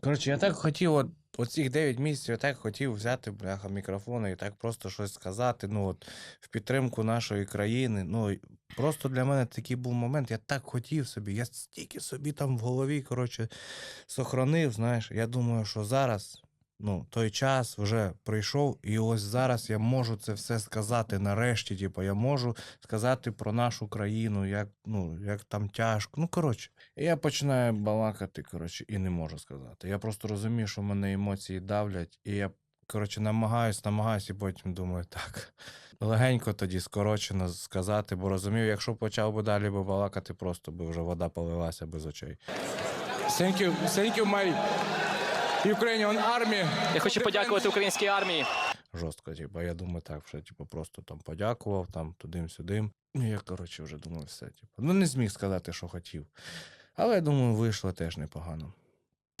Коротше, я так хотів, от, оцих 9 місяців, я так хотів взяти бляха мікрофон і так просто щось сказати. Ну, от, в підтримку нашої країни. Ну, просто для мене такий був момент. Я так хотів собі, я стільки собі там в голові, коротше, сохранив. Знаєш, я думаю, що зараз. Ну, той час вже прийшов, і ось зараз я можу це все сказати нарешті. Типу, я можу сказати про нашу країну, як, ну, як там тяжко. Ну, коротше, я починаю балакати, коротше, і не можу сказати. Я просто розумію, що в мене емоції давлять, і я, коротше, намагаюсь, намагаюсь, і потім думаю, так. Легенько тоді скорочено сказати, бо розумів, якщо почав би далі би балакати, просто би вже вода полилася без очей. Thank you, thank you, my Ukrainian army. Я хочу подякувати українській армії. Жорстко, типу, я думаю, так, вже типу, просто там подякував, там тудим-сюдим. Ну, я, коротше, вже думав, все, типу. Ну, не зміг сказати, що хотів. Але я думаю, вийшло теж непогано.